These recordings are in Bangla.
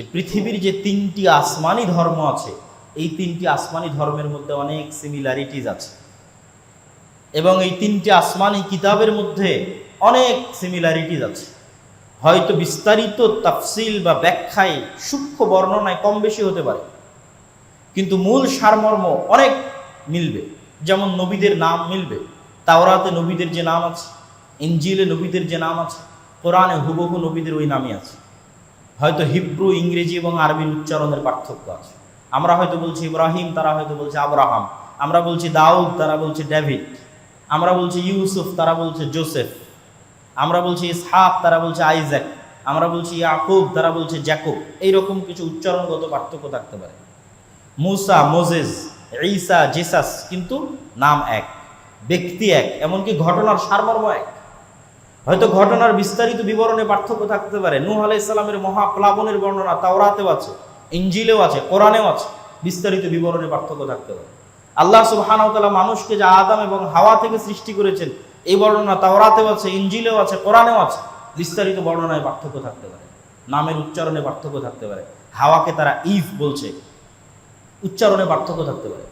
যে পৃথিবীর যে তিনটি আসমানি ধর্ম আছে, এই তিনটি আসমানি ধর্মের মধ্যে অনেক সিমিলারিটিজ আছে। এবং এই তিনটি আসমানি কিতাবের মধ্যে অনেক সিমিলারিটিজ আছে। হয়তো বিস্তারিত তাফসিল বা ব্যাখ্যায় সূক্ষ্ম বর্ণনায় কম বেশি হতে পারে। কিন্তু মূল সারমর্ম অনেক মিলবে। যেমন নবীদের নাম মিলবে। তাওরাতে নবীদের যে নাম আছে ইঞ্জিলে নবীদের যে নাম আছে, কোরআনে হুবহু নবীদের ওই নামই আছে। হয়তো হিব্রু, ইংরেজি এবং আরবির উচ্চারণের পার্থক্য আছে। আমরা হয়তো বলছি ইব্রাহিম, তারা হয়তো বলছে আব্রাহাম। আমরা বলছি দাউদ, তারা বলছে ডেভিড। আমরা বলছি ইউসুফ, তারা বলছে জোসেফ। আমরা বলছি ইসহাক, তারা বলছে আইজ্যাক। আমরা বলছি ইয়াকুব, তারা বলছে জ্যাকুব। এইরকম কিছু উচ্চারণগত পার্থক্য থাকতে পারে। মুসা মোজেস ঈসা, জেসাস কিন্তু নাম এক, ব্যক্তি এক, এমনকি ঘটনার সারমর্ম এক। হয়তো ঘটনার বিস্তারিত বিবরণে পার্থক্য থাকতে পারে। নূহ আলাইহিস সালামের মহাপ্লাবনের বর্ণনা তাওরাতেও আছে ইঞ্জিলেও আছে, কোরআনেও আছে। বিস্তারিত বিবরণে পার্থক্য থাকতে পারে। আল্লাহ সুবহানাহু ওয়া মানুষকে যা আদাম এবং হাওয়া থেকে সৃষ্টি করেছেন, এই বর্ণনা তাওরাতেও আছে ইঞ্জিলেও আছে, কোরআনেও আছে। বিস্তারিত বর্ণনায় পার্থক্য থাকতে পারে। নামের উচ্চারণে পার্থক্য থাকতে পারে। হাওয়াকে তারা ইফ বলছে। উচ্চারণে পার্থক্য থাকতে পারে।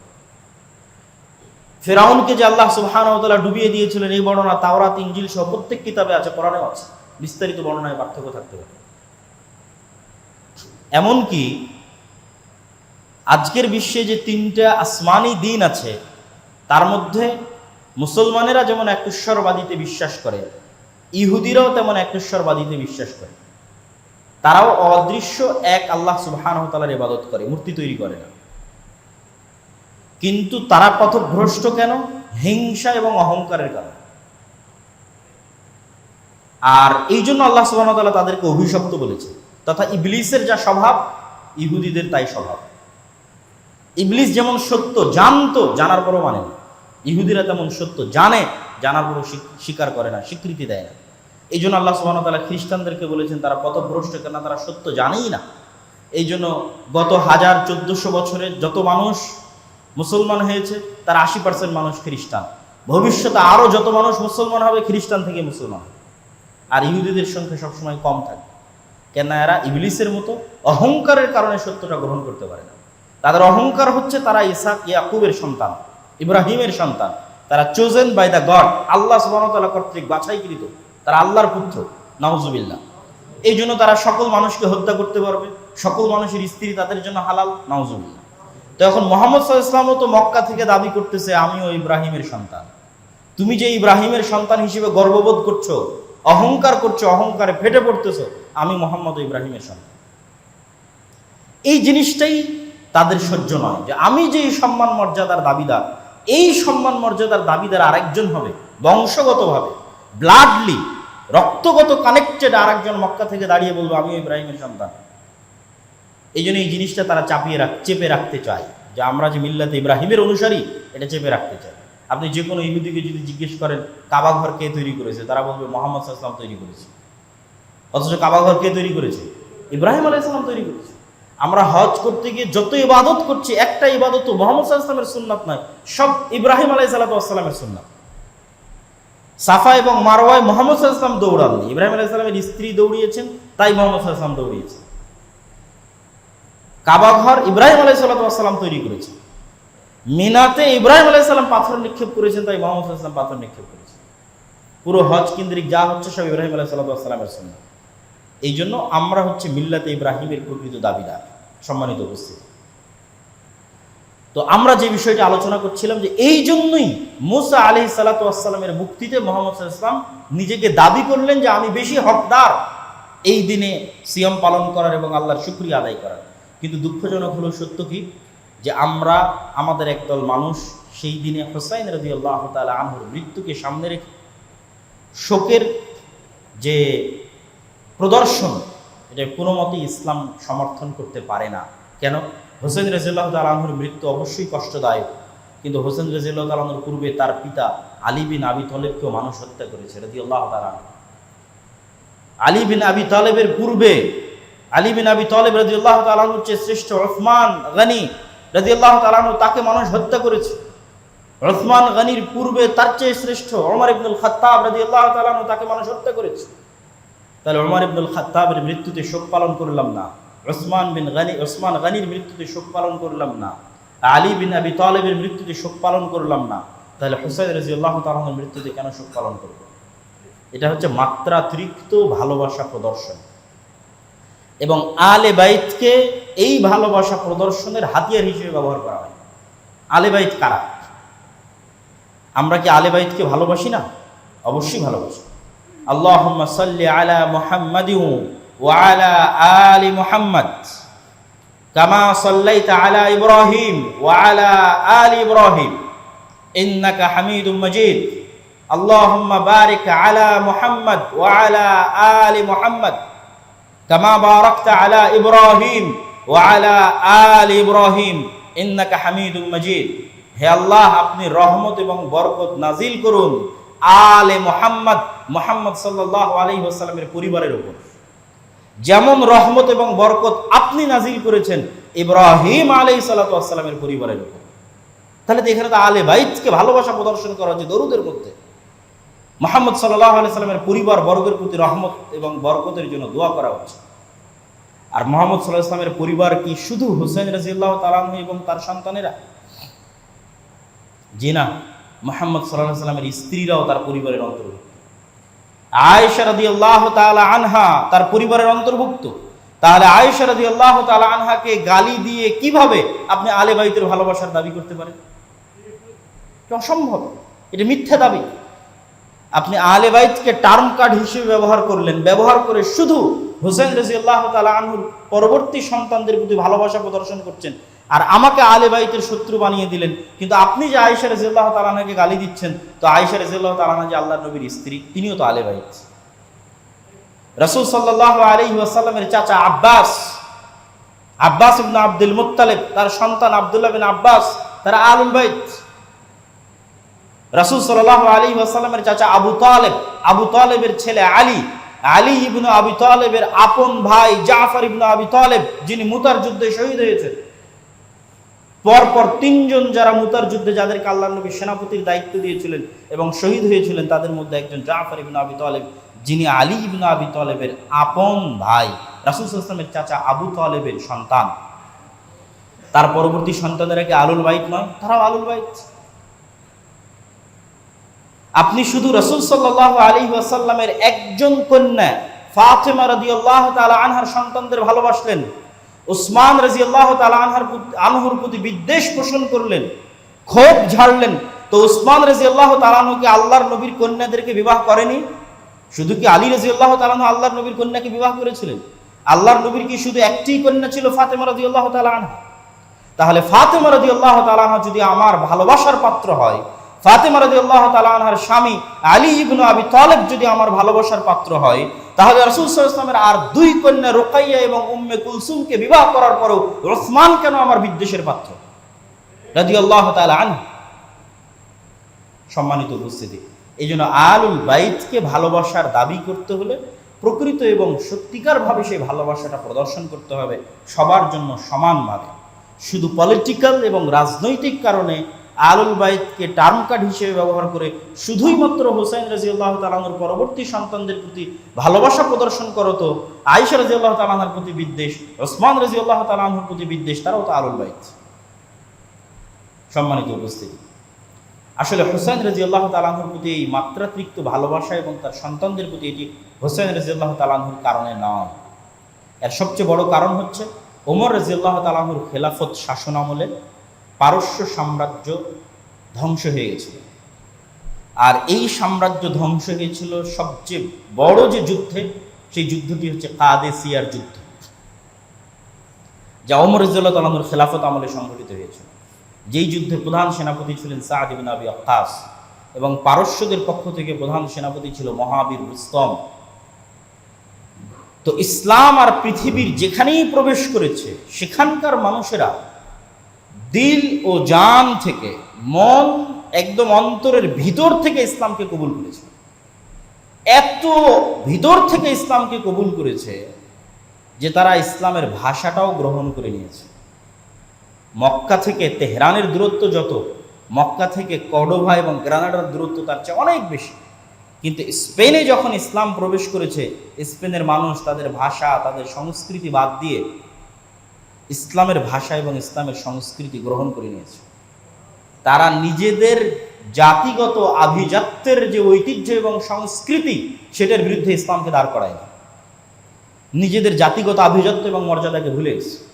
ফেরাউনকে যে আল্লাহ তাআলা ডুবিয়ে দিয়েছিলেন এই বর্ণনা, তাওরাত ইঞ্জিল সহ প্রত্যেক কিতাবে আছে, কোরআনেও আছে। বিস্তারিত বর্ণনায় পার্থক্য থাকতে পারে। এমনকি আজকের বিশ্বে যে তিনটা আসমানি দিন আছে, তার মধ্যে মুসলমানেরা যেমন একেশ্বরবাদীতে বিশ্বাস করে, ইহুদিরাও তেমন একেশ্বরবাদীতে বিশ্বাস করে। তারাও অদৃশ্য এক আল্লাহ সুবহানাহু ওয়া ইবাদত করে, মূর্তি তৈরি করে না। কিন্তু তারা পথভ্রষ্ট কেন? হিংসা এবং অহংকারের কারণে। আর এই জন্য আল্লাহ ওয়া তাদেরকে অভিশপ্ত বলেছে তথা ইবলিসের যা স্বভাব, ইহুদিদের তাই স্বভাব। ইবলিস যেমন সত্য জানতো, জানার পরও মানে না। ইহুদিরা তেমন সত্য জানে, জানার পরও স্বীকার করে না, স্বীকৃতি দেয় না। এই জন্য আল্লাহ সুবহানাহু ওয়া তাআলা খ্রিস্টানদেরকে বলেছেন, তারা পথভ্রষ্ট কেন? তারা সত্য জানেই না। এই জন্য গত হাজার চোদ্দশো বছরে যত মানুষ মুসলমান হয়েছে, তার আশি পার্সেন্ট মানুষ খ্রিস্টান। ভবিষ্যতে আরও যত মানুষ মুসলমান হবে, খ্রিস্টান থেকে মুসলমান আর ইহুদিদের সংখ্যা সবসময় কম থাকে। কেন এরা ইবলিসের মতো অহংকারের কারণে সত্যটা গ্রহণ করতে পারে না। তাদের অহংকার হচ্ছে তারা ইসাক, ইয়াকুবের সন্তান, ইব্রাহিমের সন্তান। তারা চোজেন বাই দ্য গড আল্লাহ সুবাহতাল্লাহ কর্তৃক বাছাইকৃত, তারা আল্লাহর পুত্র, নাউজুবিল্লাহ। এই জন্য তারা সকল মানুষকে হত্যা করতে পারবে, সকল মানুষের স্ত্রী তাদের জন্য হালাল, নাউজুবিল্লাহ। তো এখন মোহাম্মদ ইসলামও তো মক্কা থেকে দাবি করতেছে, আমিও ইব্রাহিমের সন্তান। তুমি যে ইব্রাহিমের সন্তান হিসেবে গর্ববোধ করছ, অহংকার করছ, অহংকারে ফেটে পড়তেছো, আমি মোহাম্মদ ইব্রাহিমের সন্তান। এই জিনিসটাই তাদের সহ্য নয় যে আমি যে সম্মান মর্যাদার দাবিদার, এই সম্মান মর্যাদার দাবিদার আরেকজন হবে, বংশগতভাবে ব্লাডলি রক্তগত কানেক্টেড আরেকজন মক্কা থেকে দাঁড়িয়ে বলব, আমিও ইব্রাহিমের সন্তান। এই জন্য এই জিনিসটা তারা চাপিয়ে রাখ, চেপে রাখতে চায়। যে আমরা যে মিল্লাতে ইব্রাহিমের অনুসারী, এটা চেপে রাখতে চাই আপনি যে কোনো ইহুদিকে যদি জিজ্ঞেস করেন কাবাঘর কে তৈরি করেছে, তারা বলবে মোহাম্মদ সাল্লাম তৈরি করেছে। অথচ কাবাঘর কে তৈরি করেছে? ইব্রাহিম আলাইসাল্লাম তৈরি করেছে। আমরা হজ করতে গিয়ে যত ইবাদত করছি, একটা ইবাদত তো মোহাম্মদ সাল্লামের সুন্নাত নয়, সব ইব্রাহিম আলাই সাল্লামের সুন্নাত। সাফা এবং মারওয়ায় মোহাম্মদ সাল্লাম দৌড়াননি। ইব্রাহিম আলাইসাল্লামের স্ত্রী দৌড়িয়েছেন, তাই মোহাম্মদ সাল্লাম দৌড়িয়েছেন। কাবাঘর ইব্রাহিম আলাই সাল্লাম তৈরি করেছে। মিনাতে ইব্রাহিম আলাইসাল্লাম পাথর নিক্ষেপ করেছেন, তাই মোহাম্মদ সাল্লাম পাথর নিক্ষেপ করেছেন। পুরো হজ কেন্দ্রিক যা হচ্ছে সব ইব্রাহিম আলাই সাল্লামের সুন্নাত এই জন্য। আমরা হচ্ছে মিল্লাতে ইব্রাহিমের প্রকৃত দাবিদার, সম্মানিত উপস্থিতি। তো আমরা যে বিষয়টি আলোচনা করছিলাম যে এই জন্যই মুসা আলি সালাতামের মুক্তিতে মোহাম্মদ ইসলাম নিজেকে দাবি করলেন যে আমি বেশি হকদার। এই দিনে সিয়াম পালন করার এবং আল্লাহর শুক্রিয়া আদায় করার। কিন্তু দুঃখজনক হলো সত্য কি? যে আমরা, আমাদের একদল মানুষ সেই দিনে হোসাইন রদি আল্লাহ তালা আনহুর মৃত্যুকে সামনে রেখে শোকের যে প্রদর্শন, এটা কোনো মতেই ইসলাম সমর্থন করতে পারে না। কেন? হোসেন রাজিল্লাহ তালাহুর মৃত্যু অবশ্যই কষ্টদায়ক। কিন্তু হোসেন রাজিল্লাহ তালাহুর পূর্বে তার পিতা আলী বিন আবি তলেবকেও মানুষ হত্যা করেছে রাজি আল্লাহ তালা আলী বিন আবি তালেবের পূর্বে আলী বিন আবি তলেব রাজি আল্লাহ তালাহুর চেয়ে শ্রেষ্ঠ ওসমান গানি রাজি আল্লাহ তালাহু তাকে মানুষ হত্যা করেছে। ওসমান গানির পূর্বে তার চেয়ে শ্রেষ্ঠ ওমর ইবনুল রাজি আল্লাহ তালাহু তাকে মানুষ হত্যা করেছে। তাহলে ওমর ইবনুল খাত্তাবের মৃত্যুতে শোক পালন করলাম না। ওসমান বিন গানি ওসমান গানির মৃত্যুতে শোক পালন করলাম না। আলী বিন আবি তালেবের মৃত্যুতে শোক পালন করলাম না। তাহলে হুসাইন রাজি আল্লাহ তালাহর মৃত্যুতে কেন শোক পালন করব? এটা হচ্ছে মাত্রাতিরিক্ত ভালোবাসা প্রদর্শন। এবং আলে বাইতকে এই ভালোবাসা প্রদর্শনের হাতিয়ার হিসেবে ব্যবহার করা হয়। আলে বাইত কারা? আমরা কি আলে বাইতকে ভালোবাসি না? অবশ্যই ভালোবাসি। আল্লাহ সাল্লি আলা মোহাম্মদ ওয়ালা আলি মোহাম্মদ। কামা সাল্লাইতা আলা ইব্রাহিম ওয়ালা আলি ইব্রাহিম। ইন্নাকা হামিদুম মজিদ। আল্লাহুম্মা বারিক আলা মোহাম্মদ ওয়া আলা আলি মোহাম্মদ। কামা বারাকতা আলা ইব্রাহিম ওয়া আলা আল ইব্রাহিম, ইন্নাকা হামিদুম মাজিদ। হে আল্লাহ, আপনি রহমত এবং বরকত নাজিল করুন আলে মোহাম্মদ মোহাম্মদ সাল্লাহ আলাইহি ওয়াসাল্লামের পরিবারের উপর। যেমন রহমত এবং বরকত আপনি নাজিল করেছেন ইব্রাহিম আলাই সাল্লাহসাল্লামের পরিবারের উপর। তাহলে তো এখানে তো আলে বাইতকে ভালোবাসা প্রদর্শন করা হচ্ছে দরুদের মধ্যে। মোহাম্মদ সাল্লাহ আলি সাল্লামের পরিবার বর্গের প্রতি রহমত এবং বরকতের জন্য দোয়া করা হচ্ছে। আর মোহাম্মদ সাল্লাহ ইসলামের পরিবার কি শুধু হুসেন রাজিউল্লাহ তালাহ এবং তার সন্তানেরা? জি না মোহাম্মদ সাল্লাহ সাল্লামের স্ত্রীরাও তার পরিবারের অন্তর্ভুক্ত। আয়েশা রাদি তালা আনহা তার পরিবারের অন্তর্ভুক্ত। তাহলে আয়েশা তালা আনহাকে গালি দিয়ে কীভাবে আপনি আলে বাইতের ভালোবাসার দাবি করতে পারেন? অসম্ভব। এটা মিথ্যা দাবি। আপনি আলে বাইতকে টার্ম কার্ড হিসেবে ব্যবহার করলেন। ব্যবহার করে শুধু হোসেন রাজি আল্লাহ তালা আনহুর পরবর্তী সন্তানদের প্রতি ভালোবাসা প্রদর্শন করছেন আর আমাকে আলে বাইতের শত্রু বানিয়ে দিলেন। কিন্তু আপনি যে আয়েশা রাজিয়াল্লাহ তালানাকে গালি দিচ্ছেন, তো আয়েশা রাজিয়াল্লাহ তালানা যে আল্লাহ নবীর স্ত্রী, তিনিও তো আলে বাইত। রসুল সাল্লাহ আলী ওয়াসাল্লামের চাচা আব্বাস আব্বাস ইবনা আব্দুল মুত্তালেব, তার সন্তান আবদুল্লাহ বিন আব্বাস, তারা আলুল বাইত। রসুল সাল্লাহ আলী ওয়াসাল্লামের চাচা আবু তালেব, আবু তালেবের ছেলে আলী আলী ইবনু আবি তালেবের আপন ভাই জাফর ইবনু আবি তালেব, যিনি মুতার যুদ্ধে শহীদ হয়েছেন। পরপর তিনজন যারা মুতার যুদ্ধে যাদেরকে আল্লাহ নবী সেনাপতির দায়িত্ব দিয়েছিলেন এবং শহীদ হয়েছিলেন, তাদের মধ্যে একজন জাফর ইবনু আবি তালেব, যিনি আলী ইবনু আবি তালেবের আপন ভাই, রাসুল ইসলামের চাচা আবু তালেবের সন্তান। তার পরবর্তী সন্তানেরা কি আলুল বাইত নয়? তারাও আলুল বাইত। আপনি শুধু রসুল সাল্লাহ আলী ওয়াসাল্লামের একজন কন্যা ফাতেমা রাজি আল্লাহ তালা আনহার সন্তানদের ভালোবাসলেন, উসমান রাজি আল্লাহ তালা আনহার আনহুর প্রতি বিদ্বেষ পোষণ করলেন, ক্ষোভ ঝাড়লেন, তো উসমান রাজি আল্লাহ তালানুকে আল্লাহর নবীর কন্যাদেরকে বিবাহ করেনি? শুধু কি আলী রাজি আল্লাহ তালানু আল্লাহর নবীর কন্যাকে বিবাহ করেছিলেন? আল্লাহর নবীর কি শুধু একটি কন্যা ছিল ফাতেমা রাজি আল্লাহ তালা আনহা? তাহলে ফাতেমা রাজি আল্লাহ তালাহা যদি আমার ভালোবাসার পাত্র হয় ফাতেমা রাজি আল্লাহ তালাহার স্বামী আলী ইবনু আবি তালেব যদি আমার ভালোবাসার পাত্র হয়, তাহলে রসুল ইসলামের আর দুই কন্যা রোকাইয়া এবং উম্মে কুলসুমকে বিবাহ করার পরেও ওসমান কেন আমার বিদ্বেষের পাত্র? রাজি আল্লাহ আন সম্মানিত উপস্থিতি এই জন্য আলুল বাইতকে ভালোবাসার দাবি করতে হলে প্রকৃত এবং সত্যিকারভাবে সেই ভালোবাসাটা প্রদর্শন করতে হবে সবার জন্য সমানভাবে শুধু পলিটিক্যাল এবং রাজনৈতিক কারণে আলুল বাইতকে টার্ম কার্ড হিসেবে ব্যবহার করে শুধুই মাত্র হোসেন রাজিউল্লাহ তালানোর পরবর্তী সন্তানদের প্রতি ভালোবাসা প্রদর্শন করো তো। আইসা রাজিউল্লাহ তালাহার প্রতি বিদ্বেষ, ওসমান রাজিউল্লাহ তালাহুর প্রতি বিদ্বেষ, তারাও তো আলুল বাইত। সম্মানিত উপস্থিতি, আসলে হোসেন রাজিউল্লাহ তালাহুর প্রতি এই মাত্রাতিরিক্ত ভালোবাসা এবং তার সন্তানদের প্রতি এটি হোসেন রাজিউল্লাহ তালাহুর কারণে নয়। এর সবচেয়ে বড় কারণ হচ্ছে ওমর রাজিউল্লাহ তালাহুর খেলাফত শাসন আমলে পারস্য সাম্রাজ্য ধ্বংস হয়ে গেছিল। আর এই সাম্রাজ্য ধ্বংস হয়েছিল সবচেয়ে বড় যে যুদ্ধে, সেই যুদ্ধটি হচ্ছে কাদেসিয়ার যুদ্ধ। যা অমর ইজুল্লাহ তালামুর খেলাফত আমলে সংঘটিত হয়েছিল। যেই যুদ্ধে প্রধান সেনাপতি ছিলেন সাদ ইবিন আবি আক্কাস এবং পারস্যদের পক্ষ থেকে প্রধান সেনাপতি ছিল মহাবীর রুস্তম। তো ইসলাম আর পৃথিবীর যেখানেই প্রবেশ করেছে, সেখানকার মানুষেরা দিল ও জান থেকে, মন একদম অন্তরের ভিতর থেকে ইসলামকে কবুল করেছে। এত ভিতর থেকে ইসলামকে কবুল করেছে যে তারা ইসলামের ভাষাটাও গ্রহণ করে নিয়েছে। মক্কা থেকে তেহরানের দূরত্ব যত, মক্কা থেকে কডোভা এবং গ্রানাডার দূরত্ব তার চেয়ে অনেক বেশি। কিন্তু স্পেনে যখন ইসলাম প্রবেশ করেছে, স্পেনের মানুষ তাদের ভাষা, তাদের সংস্কৃতি বাদ দিয়ে ইসলামের ভাষা এবং ইসলামের সংস্কৃতি গ্রহণ করে নিয়েছে। তারা নিজেদের জাতিগত আভিজাত্যের যে ঐতিহ্য এবং সংস্কৃতি, সেটার বিরুদ্ধে ইসলামকে দাঁড় করায়নি। নিজেদের জাতিগত আভিজাত্য এবং মর্যাদাকে ভুলে গেছে।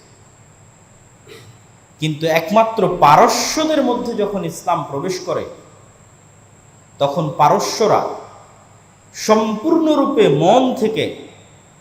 কিন্তু একমাত্র পারস্যদের মধ্যে যখন ইসলাম প্রবেশ করে, তখন পারস্যরা সম্পূর্ণরূপে মন থেকে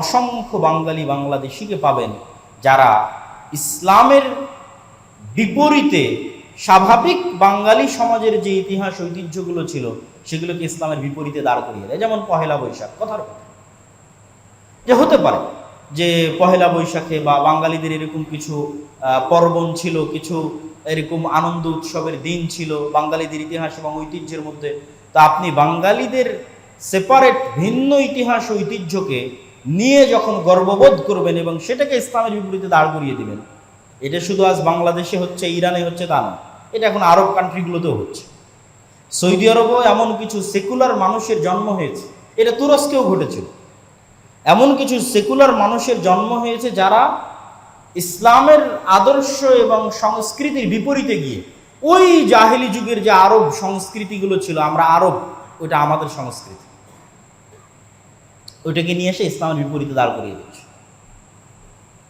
অসংখ্য বাঙালি বাংলাদেশিকে পাবেন যারা ইসলামের বিপরীতে স্বাভাবিক বাঙালি সমাজের যে ইতিহাস, ঐতিহ্যগুলো ছিল, সেগুলোকে ইসলামের বিপরীতে দাঁড় করিয়ে দেয়। যেমন পহেলা বৈশাখ, কথার কথা। যে হতে পারে যে পহেলা বৈশাখে বা বাঙালিদের এরকম কিছু পার্বণ ছিল, কিছু এরকম আনন্দ উৎসবের দিন ছিল বাঙালিদের ইতিহাস এবং ঐতিহ্যের মধ্যে, তা আপনি বাঙালিদের সেপারেট ভিন্ন ইতিহাস, ঐতিহ্যকে নিয়ে যখন গর্ববোধ করবেন এবং সেটাকে ইসলামের বিপরীতে দাঁড় করিয়ে দিবেন, এটা শুধু আজ বাংলাদেশে হচ্ছে, ইরানে হচ্ছে তা না, এটা এখন আরব কান্ট্রিগুলোতেও হচ্ছে। সৌদি আরবেও এমন কিছু সেকুলার মানুষের জন্ম হয়েছে, এটা তুরস্কেও ঘটেছিল। এমন কিছু সেকুলার মানুষের জন্ম হয়েছে যারা ইসলামের আদর্শ এবং সংস্কৃতির বিপরীতে গিয়ে, ওই জাহেলি যুগের যে আরব সংস্কৃতিগুলো ছিল, আমরা আরব, ওইটা আমাদের সংস্কৃতি। ওইটাকে নিয়ে এসে ইসলামের বিপরীতে দাঁড় করিয়ে দিচ্ছে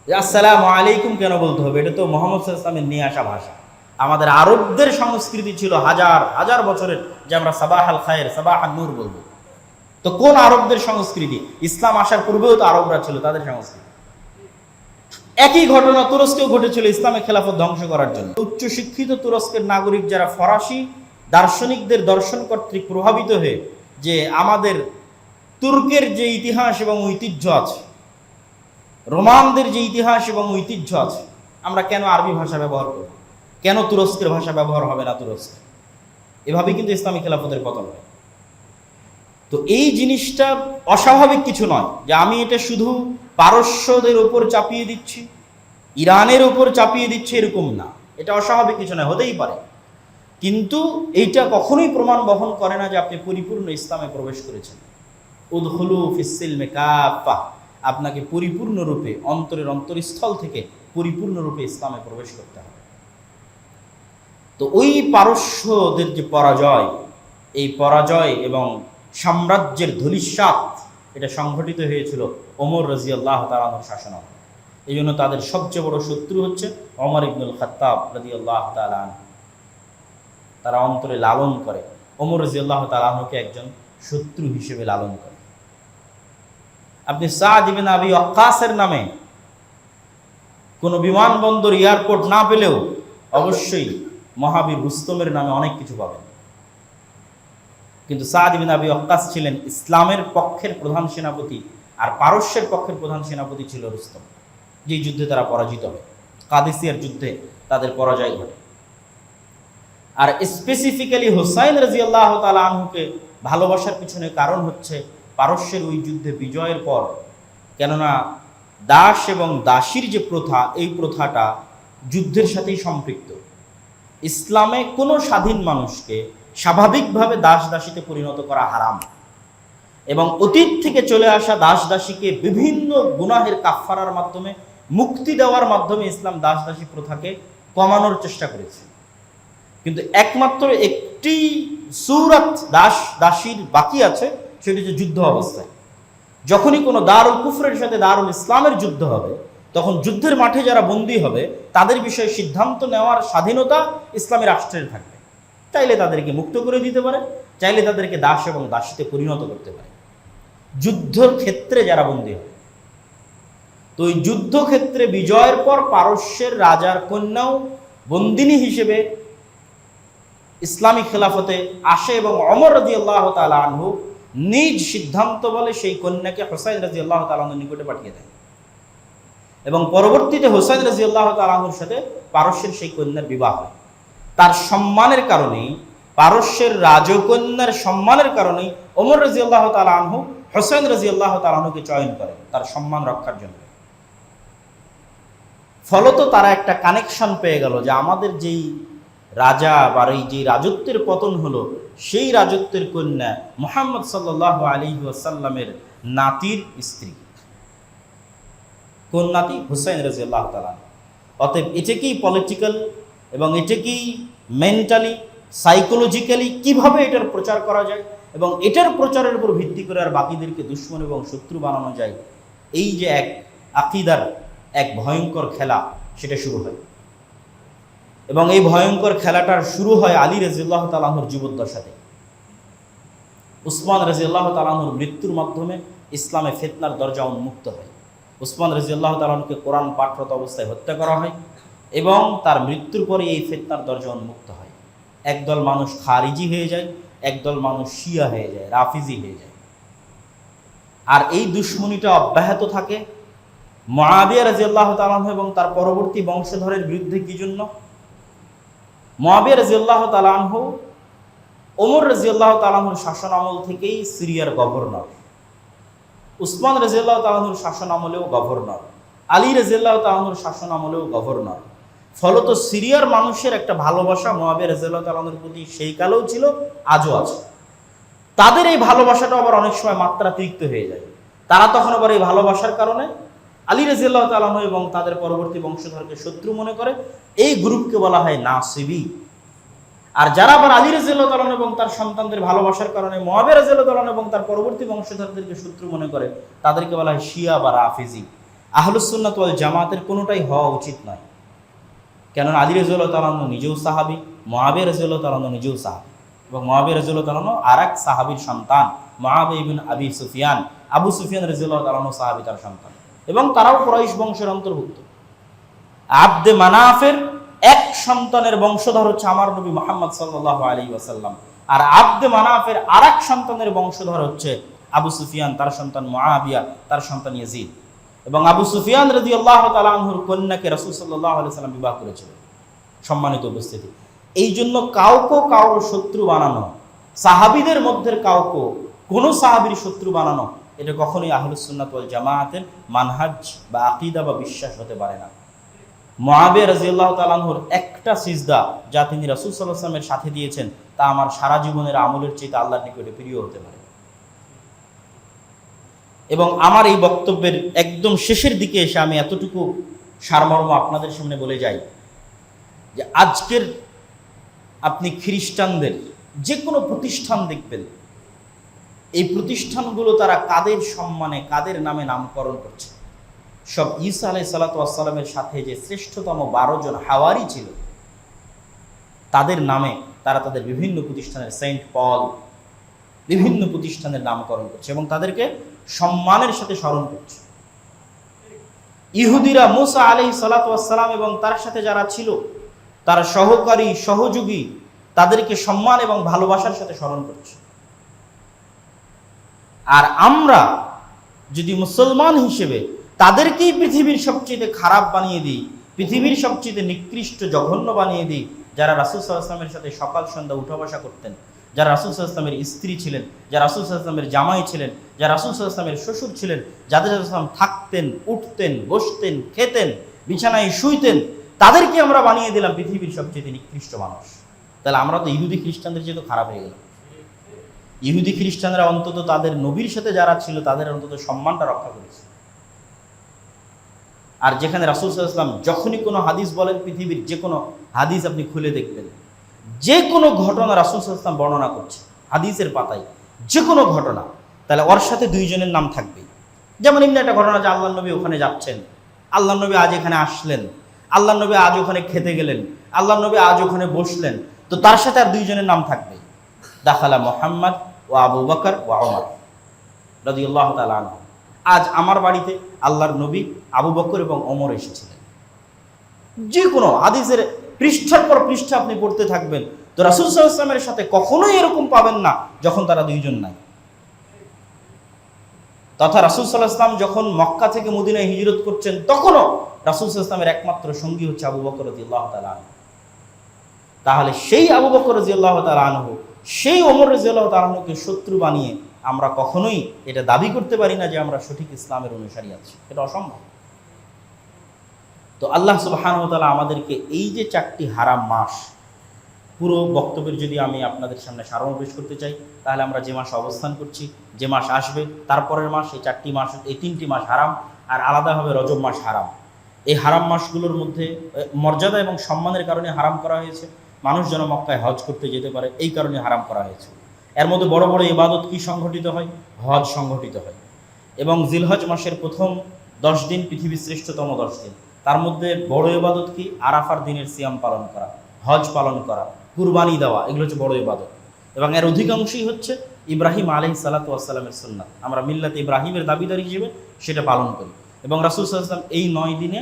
আসসালামু আলাইকুম কেন বলতে হবে? এটা তো মোহাম্মদ ইসলামের নিয়ে আসা ভাষা। আমাদের আরবদের সংস্কৃতি ছিল হাজার হাজার বছরের, যে আমরা সাবাহ আল খায়ের, সাবাহ আল নূর বলব। তো কোন আরবদের সংস্কৃতি? ইসলাম আসার পূর্বেও তো আরবরা ছিল, তাদের সংস্কৃতি। একই ঘটনা তুরস্কেও ঘটেছিল ইসলামের খেলাফত ধ্বংস করার জন্য। উচ্চ শিক্ষিত তুরস্কের নাগরিক যারা ফরাসি দার্শনিকদের দর্শন কর্তৃক প্রভাবিত হয়ে যে আমাদের তুর্কের যে ইতিহাস এবং ঐতিহ্য আছে, রোমানদের যে ইতিহাস এবং ঐতিহ্য আছে, আমরা কেন আরবি ভাষা ব্যবহার করব? কেন তুরস্কের ভাষা ব্যবহার হবে না তুরস্কে? এভাবে কিন্তু ইসলামী খেলাফতের পতন হয়। তো এই জিনিসটা অস্বাভাবিক কিছু নয় যে আমি এটা শুধু পারস্যদের ওপর চাপিয়ে দিচ্ছি, ইরানের ওপর চাপিয়ে দিচ্ছি এরকম না। এটা অস্বাভাবিক কিছু নয়, হতেই পারে। কিন্তু এইটা কখনোই প্রমাণ বহন করে না যে আপনি পরিপূর্ণ ইসলামে প্রবেশ করেছেন। উদহুলু ফিসিলমে কাফা আপনাকে পরিপূর্ণরূপে, অন্তরের অন্তরস্থল থেকে পরিপূর্ণরূপে ইসলামে প্রবেশ করতে হবে। তো ওই পারস্যদের যে পরাজয়, এই পরাজয় এবং সাম্রাজ্যের ধূলিসাৎ, এটা সংঘটিত হয়েছিল ওমর রাজি আল্লাহ তালানোর শাসন। এই জন্য তাদের সবচেয়ে বড় শত্রু হচ্ছে অমর ইবনুল খাত্তাব রাজি আল্লাহ তালান তারা অন্তরে লালন করে। ওমর রাজি আল্লাহ তালাহকে একজন শত্রু হিসেবে লালন করে। আপনি সাদ ইবিন আবি অক্কাসের নামে কোনো বিমানবন্দর, এয়ারপোর্ট না পেলেও অবশ্যই মহাবীর রুস্তমের নামে অনেক কিছু পাবেন। কিন্তু সাদ বিন আবি অক্কাস ছিলেন ইসলামের পক্ষের প্রধান সেনাপতি আর পারস্যের পক্ষের প্রধান সেনাপতি ছিল রুস্তম যে যুদ্ধে তারা পরাজিত হয়। কাদিসিয়ার যুদ্ধে তাদের পরাজয় ঘটে। আর স্পেসিফিক্যালি হোসাইন রাজি আল্লাহ তালা আনহুকে ভালোবাসার পিছনে কারণ হচ্ছে পারস্যের ওই যুদ্ধে বিজয়ের পর, কেননা দাস এবং দাসীর যে প্রথা, এই প্রথাটা যুদ্ধের সাথেই সম্পৃক্ত। ইসলামে কোনো স্বাধীন মানুষকে স্বাভাবিকভাবে দাস দাসীতে পরিণত করা হারাম। এবং অতীত থেকে চলে আসা দাস দাসীকে বিভিন্ন গুনাহের কাফফারার মাধ্যমে, মুক্তি দেওয়ার মাধ্যমে ইসলাম দাস দাসী প্রথাকে কমানোর চেষ্টা করেছে। কিন্তু একমাত্র একটি সুরাত দাস দাসীর বাকি আছে সেটি হচ্ছে যুদ্ধ অবস্থায় যখনই কোনো দারুল কুফরের সাথে দারুল ইসলামের যুদ্ধ হবে, তখন যুদ্ধের মাঠে যারা বন্দী হবে, তাদের বিষয়ে সিদ্ধান্ত নেওয়ার স্বাধীনতা ইসলামী রাষ্ট্রের থাকবে। চাইলে তাদেরকে মুক্ত করে দিতে পারে, চাইলে তাদেরকে দাস এবং দাসীতে পরিণত করতে পারে। যুদ্ধর ক্ষেত্রে যারা বন্দী হবে, তো ওই যুদ্ধক্ষেত্রে বিজয়ের পর পারস্যের রাজার কন্যাও বন্দিনী হিসেবে ইসলামী খেলাফতে আসে এবং অমর রাজি আল্লাহ তালা আনহু নিজ সিদ্ধান্ত বলে সেই কন্যাকে হোসাইন রাজি আল্লাহ তালাহ নিকটে পাঠিয়ে দেয়। এবং পরবর্তীতে হোসাইন রাজি আল্লাহ তালাহুর সাথে পারস্যের সেই কন্যার বিবাহ হয়। তার সম্মানের কারণেই, পারস্যের রাজকন্যার সম্মানের কারণেই ওমর রাজি আল্লাহ তালাহু হোসেন রাজি আল্লাহ তালাহুকে চয়ন করেন তার সম্মান রক্ষার জন্য। ফলত তারা একটা কানেকশন পেয়ে গেল যে আমাদের যেই রাজা বা এই যে রাজত্বের পতন হলো, সেই রাজত্বের কন্যা মোহাম্মদ সাল্লাহ আলী ওয়াসাল্লামের নাতির স্ত্রী। কোন নাতি? হুসাইন রাজি আল্লাহ তালা অতএব এটাকেই পলিটিক্যাল এবং এটাকেই মেন্টালি সাইকোলজিক্যালি কীভাবে এটার প্রচার করা যায় এবং এটার প্রচারের উপর ভিত্তি করে আর বাকিদেরকে দুশ্মন এবং শত্রু বানানো যায়, এই যে এক আকিদার এক ভয়ঙ্কর খেলা, সেটা শুরু হয়। এবং এই ভয়ঙ্কর খেলাটার শুরু হয় আলী রাজিউল্লাহ তালাহুর জীবদ্দশাতে। উসমান রাজিউল্লাহ তালাহুর মৃত্যুর মাধ্যমে ইসলামে ফেতনার দরজা উন্মুক্ত হয়। উসমান রাজিউল্লাহ তালাহুকে কোরআন পাঠরত অবস্থায় হত্যা করা হয় এবং তার মৃত্যুর পরে এই ফেতনার দরজা উন্মুক্ত হয়। একদল মানুষ খারিজি হয়ে যায়, একদল মানুষ শিয়া হয়ে যায়, রাফিজি হয়ে যায়। আর এই দুশ্মনীটা অব্যাহত থাকে। মহাবিয়া রাজিয়াল্লাহ তালাহ এবং তার পরবর্তী বংশধরের বিরুদ্ধে কি জন্য? মহাবিয়া রাজিয়াল্লাহ তালাহ ওমর রাজিয়াল্লাহ তালাহুর শাসন আমল থেকেই সিরিয়ার গভর্নর। উসমান রাজিয়াল্লাহ তালাহুর শাসন আমলেও গভর্নর। আলী রাজিয়াল্লাহ তালাহুর শাসন আমলেও গভর্নর। ফলত সিরিয়ার মানুষের একটা ভালোবাসা মহাবিয়া রাজিয়াল্লাহ তালাহুর প্রতি সেই কালেও ছিল, আজও আছে। তাদের এই ভালোবাসাটা আবার অনেক সময় মাত্রাতিরিক্ত হয়ে যায়। তারা তখন আবার এই ভালোবাসার কারণে আলী রাজিয়াল্লাহ তালাহ এবং তাদের পরবর্তী বংশধরকে শত্রু মনে করে, এই গ্রুপকে বলা হয় নাসিবি। আর যারা আবার আলী রাজিয়াল্লাহ তালান এবং তার সন্তানদের ভালোবাসার কারণে মহাবের রাজিয়াল্লাহ তালান এবং তার পরবর্তী বংশধরদেরকে শত্রু মনে করে, তাদেরকে বলা হয় শিয়া বা রাফিজি। আহলুসুন্নাত ওয়াল জামাতের কোনোটাই হওয়া উচিত নয়। কেননা আলী রাজিউল্লাহ তালান্ন নিজেও সাহাবি মহাবের রাজিউল্লাহ তালান্ন নিজেও সাহাবি। এবং মহাবের রাজিউল্লাহ তালান্ন আর এক সাহাবির সন্তান মহাবে ইবিন আবি সুফিয়ান। আবু সুফিয়ান রাজিউল্লাহ তালান্ন সাহাবি, তার সন্তান। এবং তারাও কুরাইশ বংশের অন্তর্ভুক্ত। আব্দে মানাফের এক সন্তানের বংশধর হচ্ছে আমার নবী মোহাম্মদ সাল্লাহ আলী ওয়াসাল্লাম। আর আব্দে মানাফের আর সন্তানের বংশধর হচ্ছে আবু সুফিয়ান, তার সন্তান মহাবিয়া তার সন্তান ইয়াজিদ। এবং আবু সুফিয়ান রদি আল্লাহ তালাহুর কন্যাকে রসুল সাল্লাহ আলি সাল্লাম বিবাহ করেছিলেন। সম্মানিত উপস্থিতি। এই জন্য কাউকে কারোর শত্রু বানানো, সাহাবিদের মধ্যে কাউকে কোনো সাহাবির শত্রু বানানো এটা কখনোই আহলুসুন্নাত ওয়াল জামায়াতের মানহাজ বা আকিদা বা বিশ্বাস হতে পারে না। মহাবে রাজিউল্লাহ তালাহুর একটা সিজদা যা তিনি রাসুল সাল্লাহামের সাথে দিয়েছেন, তা আমার সারা জীবনের আমলের চেয়ে আল্লাহর নিকটে প্রিয় হতে পারে। এবং আমার এই বক্তব্যের একদম শেষের দিকে এসে আমি এতটুকু সারমর্ম আপনাদের সামনে বলে যাই যে আজকের আপনি খ্রিস্টানদের যে কোনো প্রতিষ্ঠান দেখবেন এই প্রতিষ্ঠানগুলো তারা কাদের সম্মানে, কাদের নামে নামকরণ করছে? সব ঈসা আলাই সালাতামের সাথে যে শ্রেষ্ঠতম বারো জন হাওয়ারি ছিল, তাদের নামে তারা তাদের বিভিন্ন প্রতিষ্ঠানের সেন্ট পল, বিভিন্ন প্রতিষ্ঠানের নামকরণ করছে এবং তাদেরকে সম্মানের সাথে স্মরণ করছে। ইহুদিরা মুসা আলি সালাতাম এবং তার সাথে যারা ছিল, তারা সহকারী, সহযোগী, তাদেরকে সম্মান এবং ভালোবাসার সাথে স্মরণ করছে। আর আমরা যদি মুসলমান হিসেবে তাদেরকেই পৃথিবীর সবচেয়ে খারাপ বানিয়ে দিই, পৃথিবীর সবচেয়ে নিকৃষ্ট, জঘন্য বানিয়ে দিই, যারা রাসুল সাল্লাহামের সাথে সকাল, সন্ধ্যা উঠা বসা করতেন, যারা রাসুল সাল্লাহামের স্ত্রী ছিলেন, যারা রাসুল সাল্লাহামের জামাই ছিলেন, যারা রাসুল সাল্লাহামের শ্বশুর ছিলেন, যাদের সাল্লাম থাকতেন, উঠতেন, বসতেন, খেতেন, বিছানায় শুইতেন, তাদেরকে আমরা বানিয়ে দিলাম পৃথিবীর সবচেয়ে নিকৃষ্ট মানুষ। তাহলে আমরা তো ইহুদি, খ্রিস্টানদের যেহেতু খারাপ হয়ে গেলাম। ইহুদি খ্রিস্টানরা অন্তত তাদের নবীর সাথে যারা ছিল, তাদের অন্তত সম্মানটা রক্ষা করেছে। আর যেখানে রাসুল সাল্লাম যখনই কোনো হাদিস বলেন, পৃথিবীর যে কোনো হাদিস আপনি খুলে দেখবেন। যে কোনো ঘটনা রাসুল সাল্লাম বর্ণনা করছে, হাদিসের পাতায়। যে কোনো ঘটনা। তাহলে ওর সাথে দুইজনের নাম থাকবে যেমন এমনি একটা ঘটনা যে আল্লাহ নবী ওখানে যাচ্ছেন। আল্লাহ নবী আজ এখানে আসলেন। আল্লাহ নবী আজ ওখানে খেতে গেলেন। আল্লাহ নবী আজ ওখানে বসলেন। তো তার সাথে আর দুইজনের নাম থাকবে দাখালা মোহাম্মদ ও আবু বকর ও আমর রদি আল্লাহ তালা আজ আমার বাড়িতে আল্লাহর নবী আবু বকর এবং অমর এসেছিলেন। যে কোনো হাদিসের পৃষ্ঠার পর পৃষ্ঠা আপনি পড়তে থাকবেন, তো রাসুল সাল্লামের সাথে কখনোই এরকম পাবেন না যখন তারা দুইজন নাই। তথা রাসুল সাল্লাহ ইসলাম যখন মক্কা থেকে মদিনায় হিজরত করছেন, তখনও রাসুল সাল্লাহ একমাত্র সঙ্গী হচ্ছে আবু বকর রাদিয়াল্লাহু তাআলা আনহু। তাহলে সেই আবু বকর রাদিয়াল্লাহু তাআলা আনহু সেই ওমর রাদিয়াল্লাহু তাআলা শত্রু বানিয়ে আমরা কখনোই এটা দাবি করতে পারি না যে আমরা সঠিক ইসলামের অনুসারী আছি। এটা অসম্ভব। তো আল্লাহ তাআলা আমাদেরকে এই যে চারটি হারাম মাস, পুরো বক্তব্যের যদি আমি আপনাদের সামনে সারমপেশ করতে চাই, তাহলে আমরা যে মাসে অবস্থান করছি, যে মাস আসবে, তারপরের মাস, এই চারটি মাস, এই তিনটি মাস হারাম, আর আলাদাভাবে রজব মাস হারাম। এই হারাম মাসগুলোর মধ্যে মর্যাদা এবং সম্মানের কারণে হারাম করা হয়েছে। মানুষ যেন মক্কায় হজ করতে যেতে পারে, এই কারণে হারাম করা হয়েছে। এর মধ্যে বড় বড় ইবাদত কি সংঘটিত হয়? হজ সংঘটিত হয়। এবং জিলহজ মাসের প্রথম দশ দিন পৃথিবীর শ্রেষ্ঠতম দশ দিন। তার মধ্যে বড় ইবাদত কি? আরাফার দিনের সিয়াম পালন করা, হজ পালন করা, কুরবানি দেওয়া, এগুলো হচ্ছে বড় ইবাদত। এবং এর অধিকাংশই হচ্ছে ইব্রাহিম আলহি সালাতামের সুন্নাত আমরা মিল্লাত ইব্রাহিমের দাবিদার হিসেবে সেটা পালন করি। এবং রাসুল সাল্লাম এই নয় দিনে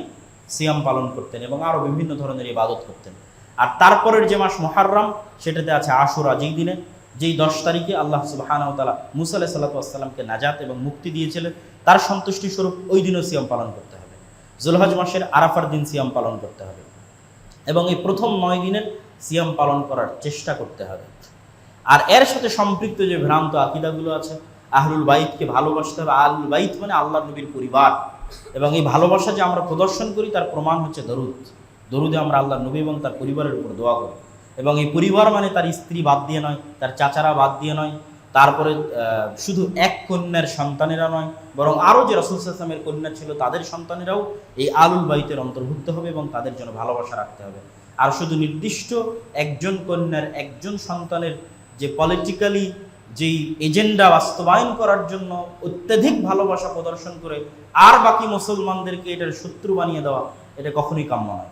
সিয়াম পালন করতেন এবং আরও বিভিন্ন ধরনের ইবাদত করতেন। আর তারপরের যে মাস মহারম সেটাতে আছে আশুরা, যেই দিনে, যেই দশ তারিখে আল্লাহ সুবাহানাউ তালা মুসা আলাহ নাজাত এবং মুক্তি দিয়েছিলেন, তার সন্তুষ্টি স্বরূপ ওই দিনও সিয়াম পালন করতে হবে। জুলহজ মাসের আরাফার দিন সিয়াম পালন করতে হবে। এবং এই প্রথম নয় দিনের সিয়াম পালন করার চেষ্টা করতে হবে। আর এর সাথে সম্পৃক্ত যে ভ্রান্ত আকিদাগুলো আছে, আহলুল বাইতকে ভালোবাসতে হবে। আহলুল বাইত মানে আল্লাহ নবীর পরিবার। এবং এই ভালোবাসা যে আমরা প্রদর্শন করি, তার প্রমাণ হচ্ছে দরুদ। দরুদে আমরা আল্লাহ নবী এবং তার পরিবারের উপর দোয়া করি। এবং এই পরিবার মানে তার স্ত্রী বাদ দিয়ে নয়, তার চাচারা বাদ দিয়ে নয়, তারপরে শুধু এক কন্যার সন্তানেরা নয়, বরং আরও যে রসুল ইসলামের কন্যা ছিল, তাদের সন্তানেরাও এই আলুল বাইতের অন্তর্ভুক্ত হবে এবং তাদের জন্য ভালোবাসা রাখতে হবে। আর শুধু নির্দিষ্ট একজন কন্যার একজন সন্তানের যে পলিটিক্যালি যেই এজেন্ডা বাস্তবায়ন করার জন্য অত্যাধিক ভালোবাসা প্রদর্শন করে, আর বাকি মুসলমানদেরকে এটার শত্রু বানিয়ে দেওয়া, এটা কখনোই কাম্য নয়।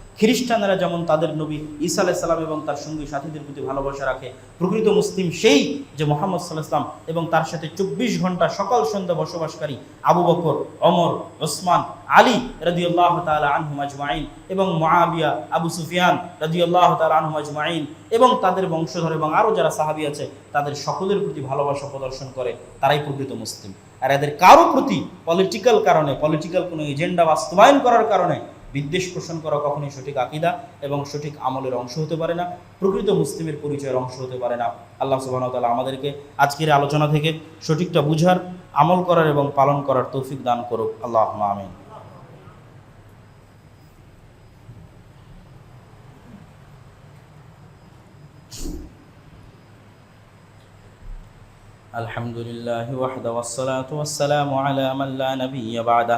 খ্রিস্টানেরা যেমন তাদের নবী ঈসা আলাহ সাল্লাম এবং তার সঙ্গী সাথীদের প্রতি ভালোবাসা রাখে, প্রকৃত মুসলিম সেই যে মোহাম্মদ সাল্লাহ ইসলাম এবং তার সাথে চব্বিশ ঘণ্টা সকাল সন্ধ্যা বসবাসকারী আবু বকর, অমর, ওসমান, আলী রদিউল্লাহ তালা আনহু মাজমাইন এবং মহাবিয়া আবু সুফিয়ান রদিউল্লাহ তালা আনহু মাজমাইন এবং তাদের বংশধর এবং আরও যারা সাহাবি আছে, তাদের সকলের প্রতি ভালোবাসা প্রদর্শন করে, তারাই প্রকৃত মুসলিম। আর এদের কারও প্রতি পলিটিক্যাল কারণে পলিটিক্যাল কোনো এজেন্ডা বাস্তবায়ন করার কারণে বিদ্বেষ পোষণ করা কখনোই সঠিক আকিদা এবং সঠিক আমলের অংশ হতে পারে না, প্রকৃত মুসলিমের পরিচয়ের অংশ হতে পারে না। আল্লাহ সুবাহতালা আমাদেরকে আজকের আলোচনা থেকে সঠিকটা বুঝার, আমল করার এবং পালন করার তৌফিক দান করুক। আল্লাহ আমিন। আলহামদুলিল্লাহ ওয়াহদা ওয়াসসালাতু ওয়াসসালামু আলা মান লা নাবিয়্যা বা'দা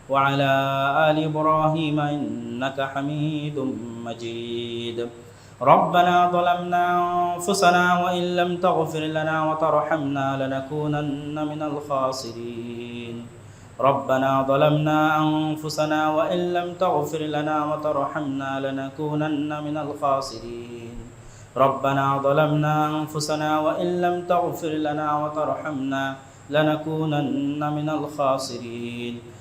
وعلى آل إبراهيم إنك حميد مجيد. ربنا ظلمنا أنفسنا وإن لم تغفر لنا وترحمنا لنكونن من الخاسرين. ربنا ظلمنا أنفسنا وإن لم تغفر لنا وترحمنا لنكونن من الخاسرين. ربنا ظلمنا أنفسنا وإن لم تغفر لنا وترحمنا لنكونن من الخاسرين.